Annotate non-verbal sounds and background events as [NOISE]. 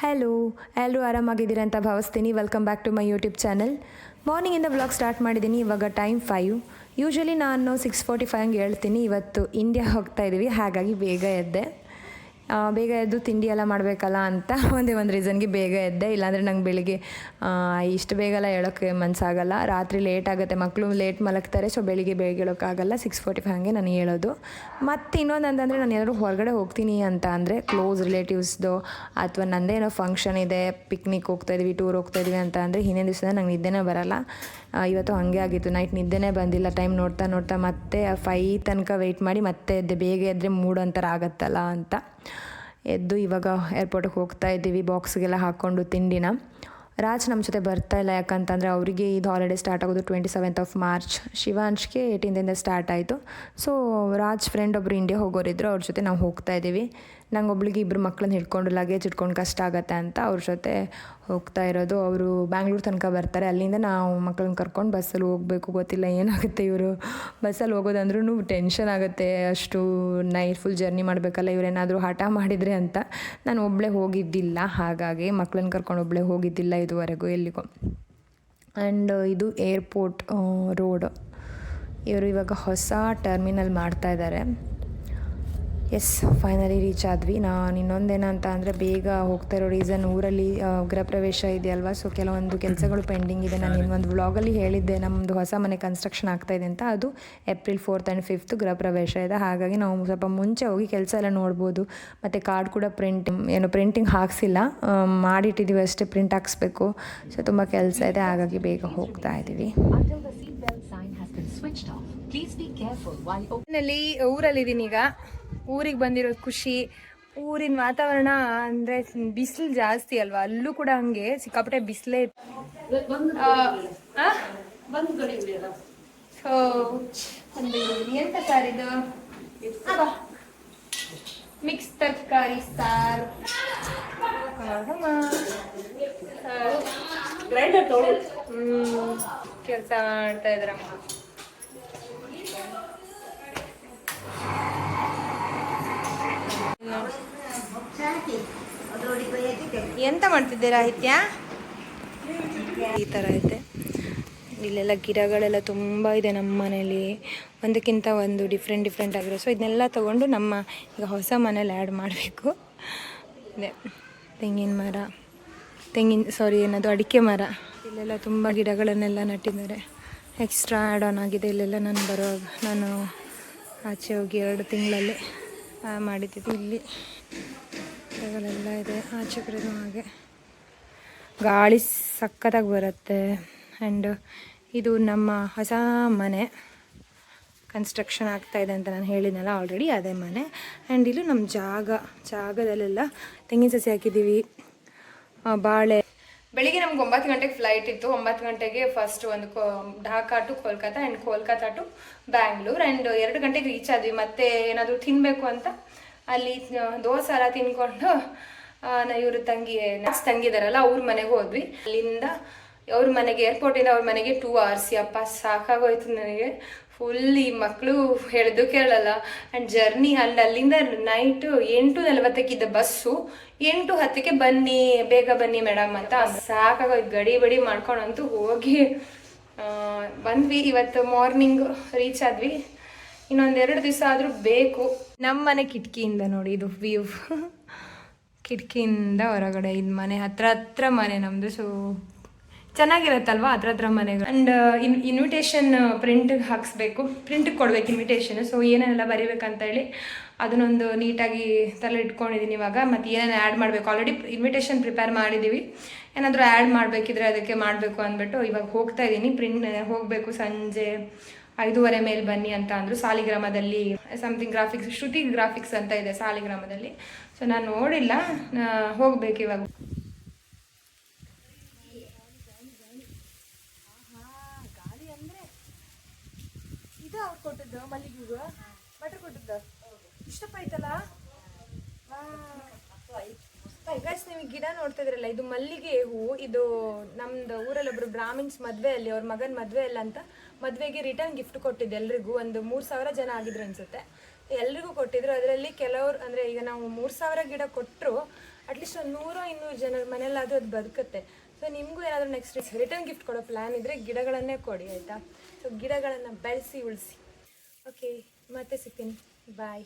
Hello ಎಲ್ಲರೂ ಆರಾಮಾಗಿದ್ದೀರಾ ಅಂತ ಭಾವಿಸ್ತೀನಿ. Welcome back to my YouTube channel ಮಾರ್ನಿಂಗಿಂದ vlog start ಮಾಡಿದ್ದೀನಿ, ಇವಾಗ ಟೈಮ್ ಫೈವ್ ಯೂಶ್ವಲಿ ನಾನು ಸಿಕ್ಸ್ ಫೋರ್ಟಿ ಫೈವ್ ಹಂಗೆ ಹೇಳ್ತೀನಿ, ಇವತ್ತು ಇಂಡಿಯಾ ಹೋಗ್ತಾ ಇದ್ದೀವಿ ಹಾಗಾಗಿ ಬೇಗ ಎದ್ದೆ. ಬೇಗ ಎದ್ದು ತಿಂಡಿ ಎಲ್ಲ ಮಾಡಬೇಕಲ್ಲ ಅಂತ [LAUGHS] ಒಂದೇ ಒಂದು ರೀಸನ್ಗೆ ಬೇಗ ಎದ್ದೆ. ಇಲ್ಲಾಂದರೆ ನಂಗೆ ಬೆಳಿಗ್ಗೆ ಇಷ್ಟು ಬೇಗ ಎಲ್ಲ ಹೇಳೋಕ್ಕೆ ಮನಸ್ಸಾಗಲ್ಲ ರಾತ್ರಿ ಲೇಟ್ ಆಗುತ್ತೆ. ಮಕ್ಕಳು ಲೇಟ್ ಮಲಗ್ತಾರೆ. ಸೊ ಬೆಳಿಗ್ಗೆ ಬೇಗ ಹೇಳೋಕ್ಕಾಗಲ್ಲ ಸಿಕ್ಸ್ ಫೋರ್ಟಿ ಫೈವ್ ಹಾಗೆ ನಾನು ಹೇಳೋದು. ಮತ್ತು ಇನ್ನೊಂದು ಅಂತಂದರೆ ನಾನು ಎಲ್ಲರೂ ಹೊರಗಡೆ ಹೋಗ್ತೀನಿ ಅಂತ ಅಂದರೆ ಕ್ಲೋಸ್ ರಿಲೇಟಿವ್ಸ್ದು ಅಥವಾ ನಂದೇ ಏನೋ ಫಂಕ್ಷನ್ ಇದೆ ಪಿಕ್ನಿಕ್ ಹೋಗ್ತಾ ಇದೀವಿ ಟೂರ್ ಹೋಗ್ತಾ ಇದೀವಿ ಅಂತ ಅಂದರೆ ಹಿಂದಿನ ದಿವಸ ನಂಗೆ ನಿದ್ದೆನೇ ಬರಲ್ಲ. ಇವತ್ತು ಹಾಗೆ ಆಗಿತ್ತು. ನೈಟ್ ನಿದ್ದೆನೇ ಬಂದಿಲ್ಲ. ಟೈಮ್ ನೋಡ್ತಾ ನೋಡ್ತಾ ಮತ್ತೆ ಫೈ ತನಕ ವೆಯ್ಟ್ ಮಾಡಿ ಮತ್ತೆ ಎದ್ದೆ ಬೇಗ ಎದ್ದರೆ ಮೂಡ್ ಒಂಥರ ಆಗತ್ತಲ್ಲ ಅಂತ. ಎದ್ದು ಇವಾಗ ಏರ್ಪೋರ್ಟಿಗೆ ಹೋಗ್ತಾ ಇದ್ದೀವಿ ಬಾಕ್ಸ್ಗೆಲ್ಲ ಹಾಕ್ಕೊಂಡು ತಿಂಡಿನ. ರಾಜ್ ನಮ್ಮ ಜೊತೆ ಬರ್ತಾ ಇಲ್ಲ, ಯಾಕಂತಂದರೆ ಅವರಿಗೆ ಇದು ಹಾಲಿಡೇ ಸ್ಟಾರ್ಟ್ ಆಗೋದು ಟ್ವೆಂಟಿ ಸೆವೆಂತ್ ಆಫ್ ಮಾರ್ಚ್ ಶಿವಾಂಶ್ಗೆ ಏಯ್ಟೀನ್ದಿಂದ ಸ್ಟಾರ್ಟ್ ಆಯಿತು. ಸೊ ರಾಜ್ ಫ್ರೆಂಡ್ ಒಬ್ಬರು ಇಂಡಿಯಾ ಹೋಗೋರಿದ್ರು, ಅವ್ರ ಜೊತೆ ನಾವು ಹೋಗ್ತಾ ಇದ್ದೀವಿ. ನಂಗೆ ಒಬ್ಳಿಗೆ ಇಬ್ಬರು ಮಕ್ಕಳನ್ನ ಹಿಡ್ಕೊಂಡು ಲಗೇಜ್ ಇಟ್ಕೊಂಡು ಕಷ್ಟ ಆಗುತ್ತೆ ಅಂತ ಅವ್ರ ಜೊತೆ ಹೋಗ್ತಾ ಇರೋದು. ಅವರು ಬ್ಯಾಂಗ್ಳೂರ್ ತನಕ ಬರ್ತಾರೆ. ಅಲ್ಲಿಂದ ನಾವು ಮಕ್ಕಳನ್ನ ಕರ್ಕೊಂಡು ಬಸ್ಸಲ್ಲಿ ಹೋಗಬೇಕು. ಗೊತ್ತಿಲ್ಲ ಏನಾಗುತ್ತೆ ಇವರು. ಬಸ್ಸಲ್ಲಿ ಹೋಗೋದಂದ್ರೂ ಟೆನ್ಷನ್ ಆಗುತ್ತೆ. ಅಷ್ಟು ನೈಟ್ ಫುಲ್ ಜರ್ನಿ ಮಾಡಬೇಕಲ್ಲ. ಇವರೇನಾದರೂ ಹಠ ಮಾಡಿದರೆ ಅಂತ ನಾನು ಒಬ್ಬಳೇ ಹೋಗಿದ್ದಿಲ್ಲ. ಹಾಗಾಗಿ ಮಕ್ಕಳನ್ನ ಕರ್ಕೊಂಡು ಒಬ್ಬಳೇ ಹೋಗಿದ್ದಿಲ್ಲ ಇದುವರೆಗೂ ಎಲ್ಲಿಗೂ. ಆ್ಯಂಡ್ ಇದು ಏರ್ಪೋರ್ಟ್ ರೋಡ್ ಇವರು ಇವಾಗ ಹೊಸ ಟರ್ಮಿನಲ್ ಮಾಡ್ತಾ ಇದ್ದಾರೆ ಎಸ್ ಫೈನಲಿ ರೀಚ್ ಆದ್ವಿ. ನಾನು ಇನ್ನೊಂದೇನಂತ ಅಂದರೆ ಬೇಗ ಹೋಗ್ತಾ ಇರೋ ರೀಸನ್ ಊರಲ್ಲಿ ಗೃಹ ಪ್ರವೇಶ ಇದೆಯಲ್ವಾ? ಸೊ ಕೆಲವೊಂದು ಕೆಲಸಗಳು ಪೆಂಡಿಂಗ್ ಇದೆ. ನಾನು ಇನ್ನೊಂದು ವ್ಲಾಗಲ್ಲಿ ಹೇಳಿದ್ದೆ ನಮ್ಮದು ಹೊಸ ಮನೆ ಕನ್ಸ್ಟ್ರಕ್ಷನ್ ಆಗ್ತಾ ಇದೆ ಅಂತ. ಅದು ಏಪ್ರಿಲ್ ಫೋರ್ತ್ ಆ್ಯಂಡ್ ಫಿಫ್ತ್ ಗೃಹ ಪ್ರವೇಶ ಇದೆ. ಹಾಗಾಗಿ ನಾವು ಸ್ವಲ್ಪ ಮುಂಚೆ ಹೋಗಿ ಕೆಲಸ ಎಲ್ಲ ನೋಡ್ಬೋದು. ಮತ್ತು ಕಾರ್ಡ್ ಕೂಡ ಪ್ರಿಂಟ್ ಏನು ಪ್ರಿಂಟಿಂಗ್ ಹಾಕ್ಸಿಲ್ಲ. ಮಾಡಿಟ್ಟಿದ್ದೀವಿ ಅಷ್ಟೇ ಪ್ರಿಂಟ್ ಹಾಕ್ಸ್ಬೇಕು. ಸೊ ತುಂಬ ಕೆಲಸ ಇದೆ. ಹಾಗಾಗಿ ಬೇಗ ಹೋಗ್ತಾ ಇದ್ದೀವಿ. ಊರಲ್ಲಿ ಇದ್ದೀನಿ ಈಗ. ಊರಿಗೆ ಬಂದಿರೋದು ಖುಷಿ. ಊರಿನ ವಾತಾವರಣ ಅಂದರೆ ಬಿಸಿಲು ಜಾಸ್ತಿ ಅಲ್ವಾ? ಅಲ್ಲೂ ಕೂಡ ಹಂಗೆ ಸಿಕ್ಕಾಪಟ್ಟೆ ಬಿಸಿಲೇ ಸೊ ಒಂದು ಎಂತ ಸಾರ್ ಇದು? ಮಿಕ್ಸ್ ತರಕಾರಿ ಸಾರು. ಕೆಲಸ ಮಾಡ್ತಾ ಇದ್ರಮ್ಮ. ಎಂತ ಮಾಡ್ತಿದ್ದೀರಾ ಹಿತ್ಯ ಈ ಥರ ಐತೆ. ಇಲ್ಲೆಲ್ಲ ಗಿಡಗಳೆಲ್ಲ ತುಂಬ ಇದೆ ನಮ್ಮ ಮನೇಲಿ. ಒಂದಕ್ಕಿಂತ ಒಂದು ಡಿಫ್ರೆಂಟ್ ಡಿಫ್ರೆಂಟ್ ಆಗಿರೋ ಸೊ ಇದನ್ನೆಲ್ಲ ತೊಗೊಂಡು ನಮ್ಮ ಈಗ ಹೊಸ ಮನೇಲಿ ಆ್ಯಡ್ ಮಾಡಬೇಕು. ಇದೆ ತೆಂಗಿನ ಮರ. ತೆಂಗಿನ ಸಾರಿ ಏನದು, ಅಡಿಕೆ ಮರ. ಇಲ್ಲೆಲ್ಲ ತುಂಬ ಗಿಡಗಳನ್ನೆಲ್ಲ ನಟ್ಟಿದ್ದಾರೆ. ಎಕ್ಸ್ಟ್ರಾ ಆ್ಯಡ್ ಆನ್ ಆಗಿದೆ. ಇಲ್ಲೆಲ್ಲ ನಾನು ಬರುವಾಗ, ನಾನು ಆಚೆ ಹೋಗಿ ಎರಡು ತಿಂಗಳಲ್ಲಿ ಮಾಡಿದ್ದಿದ್ದು ಇಲ್ಲಿ. ಗಿಡಗಳೆಲ್ಲ ಇದೆ. ಆಚೆ ಕಡೆನೂ ಹಾಗೆ. ಗಾಳಿ ಸಕ್ಕತ್ತಾಗಿ ಬರುತ್ತೆ. ಆ್ಯಂಡ್ ಇದು ನಮ್ಮ ಹೊಸ ಮನೆ. ಕನ್ಸ್ಟ್ರಕ್ಷನ್ ಆಗ್ತಾ ಇದೆ ಅಂತ ನಾನು ಹೇಳಿದ್ನಲ್ಲ ಆಲ್ರೆಡಿ ಅದೇ ಮನೆ. ಆ್ಯಂಡ್ ಇಲ್ಲೂ ನಮ್ಮ ಜಾಗ, ಜಾಗದಲ್ಲೆಲ್ಲ ತೆಂಗಿನ ಸಸಿ ಹಾಕಿದ್ದೀವಿ. ಬಾಳೆ. ಬೆಳಿಗ್ಗೆ ನಮ್ಗೆ ಒಂಬತ್ತು ಗಂಟೆಗೆ ಫ್ಲೈಟ್ ಇತ್ತು. ಒಂಬತ್ತು ಗಂಟೆಗೆ ಫಸ್ಟ್ ಒಂದು ಕೋ Dhaka to Kolkata and Kolkata to Bangalore and ಎರಡು ಗಂಟೆಗೆ ರೀಚ್ ಆದ್ವಿ. ಮತ್ತೆ ಏನಾದರೂ ತಿನ್ನಬೇಕು ಅಂತ ಅಲ್ಲಿ ದೋಸೆ ಎಲ್ಲ ತಿನ್ಕೊಂಡು ಇವರು ತಂಗಿ ನೆಕ್ಸ್ಟ್ ತಂಗಿದಾರಲ್ಲ, ಅವ್ರ ಮನೆಗೆ ಹೋದ್ವಿ. ಅಲ್ಲಿಂದ ಅವ್ರ ಮನೆಗೆ, ಏರ್ಪೋರ್ಟಿಂದ ಅವ್ರ ಮನೆಗೆ ಟೂ ಅವರ್ಸ್ ಅಪ್ಪ, ಸಾಕಾಗೋಯ್ತು ನನಗೆ. ಫುಲ್ ಈ ಮಕ್ಕಳು ಹೇಳಿದ್ದು ಕೇಳಲ್ಲ. ಆ್ಯಂಡ್ ಜರ್ನಿ ಅಲ್ಲಿ, ಅಲ್ಲಿಂದ ನೈಟು ಎಂಟು ನಲವತ್ತಕ್ಕಿದ್ದ ಬಸ್ಸು ಎಂಟು ಹತ್ತಕ್ಕೆ ಬನ್ನಿ, ಬೇಗ ಬನ್ನಿ ಮೇಡಮ್ ಅಂತ ಸಾಕಾಗೋಯ್ತು, ಗಡಿ ಬಡಿ ಮಾಡ್ಕೊಂಡಂತೂ ಹೋಗಿ ಬಂದ್ವಿ. ಇವತ್ತು ಮಾರ್ನಿಂಗ್ ರೀಚ್ ಆದ್ವಿ. ಇನ್ನೊಂದೆರಡು ದಿವಸ ಆದರೂ ಬೇಕು. ನಮ್ಮ ಮನೆ ಕಿಟಕಿಯಿಂದ ನೋಡಿ, ಇದು ವ್ಯೂ ಕಿಟಕಿಯಿಂದ ಹೊರಗಡೆ, ಇದು ಮನೆ ಹತ್ರ ಹತ್ರ ಮನೆ ನಮ್ಮದು ಸೊ ಚೆನ್ನಾಗಿರುತ್ತಲ್ವಾ ಹತ್ರ ಹತ್ರ ಮನೆಗಳು? ಆ್ಯಂಡ್ ಇನ್ ಇನ್ವಿಟೇಷನ್ ಪ್ರಿಂಟಿಗೆ ಹಾಕಿಸ್ಬೇಕು. ಪ್ರಿಂಟಿಗೆ ಕೊಡ್ಬೇಕು ಇನ್ವಿಟೇಷನ್ ಸೊ ಏನೇನೆಲ್ಲ ಬರೀಬೇಕಂತ ಹೇಳಿ ಅದನ್ನೊಂದು ನೀಟಾಗಿ ತಲೆ ಇಟ್ಕೊಂಡಿದ್ದೀನಿ ಇವಾಗ. ಮತ್ತು ಏನೇನು ಆ್ಯಡ್ ಮಾಡಬೇಕು? ಆಲ್ರೆಡಿ ಇನ್ವಿಟೇಷನ್ ಪ್ರಿಪೇರ್ ಮಾಡಿದ್ದೀವಿ ಏನಾದರೂ ಆ್ಯಡ್ ಮಾಡಬೇಕಿದ್ರೆ ಅದಕ್ಕೆ ಮಾಡಬೇಕು ಅಂದ್ಬಿಟ್ಟು ಇವಾಗ ಹೋಗ್ತಾ ಇದ್ದೀನಿ ಪ್ರಿಂಟ್ ಹೋಗಬೇಕು ಸಂಜೆ. ಐದೂವರೆ ಮೇಲೆ ಬನ್ನಿ ಅಂತ ಅಂದರು ಸಾಲಿಗ್ರಾಮದಲ್ಲಿ ಸಮಥಿಂಗ್ ಗ್ರಾಫಿಕ್ಸ್ ಶ್ರುತಿ ಗ್ರಾಫಿಕ್ಸ್ ಅಂತ ಇದೆ ಸಾಲಿಗ್ರಾಮದಲ್ಲಿ. ಸೊ ನಾನು ನೋಡಿಲ್ಲ. ಹೋಗ್ಬೇಕು ಇವಾಗ. ಕೊಟ್ಟದ್ದು ಮಲ್ಲಿಗೆ ಗೈಸ್ ನೀವು ಗಿಡ ನೋಡ್ತಾ ಇದ್ರಲ್ಲ ಇದು ಮಲ್ಲಿಗೆ ಹೂವು ಇದು ನಮ್ದು ಊರಲ್ಲಿ ಒಬ್ರು ಬ್ರಾಹ್ಮಿನ್ಸ್ ಮದ್ವೆಯಲ್ಲಿ ಅವ್ರ ಮಗನ ಅಲ್ಲ ಅಂತ. ಮದ್ವೆಗೆ ರಿಟರ್ನ್ ಗಿಫ್ಟ್ ಕೊಟ್ಟಿದ್ದೆ ಎಲ್ರಿಗೂ. ಒಂದು ಮೂರು ಸಾವಿರ ಜನ ಆಗಿದ್ರು ಅನ್ಸುತ್ತೆ. ಎಲ್ರಿಗೂ ಕೊಟ್ಟಿದ್ರು. ಅದರಲ್ಲಿ ಕೆಲವರು ಅಂದರೆ ಈಗ ನಾವು ಮೂರು ಸಾವಿರ ಗಿಡ ಕೊಟ್ಟರು ಅಟ್ಲೀಸ್ಟ್ ಒಂದು ನೂರೋ ಇನ್ನೂರು ಜನರ ಮನೆಯಲ್ಲಾದರೂ ಅದು ಬದುಕುತ್ತೆ. ಸೊ ನಿಮಗೂ ಏನಾದರೂ ನೆಕ್ಸ್ಟ್ ರಿಟರ್ನ್ ಗಿಫ್ಟ್ ಕೊಡೋ ಪ್ಲ್ಯಾನ್ ಇದ್ದರೆ ಗಿಡಗಳನ್ನೇ ಕೊಡಿ, ಆಯಿತಾ? ಸೊ ಗಿಡಗಳನ್ನು ಬೆಳೆಸಿ, ಉಳಿಸಿ. ಓಕೆ ಮತ್ತೆ ಸಿಗ್ತೀನಿ. ಬಾಯ್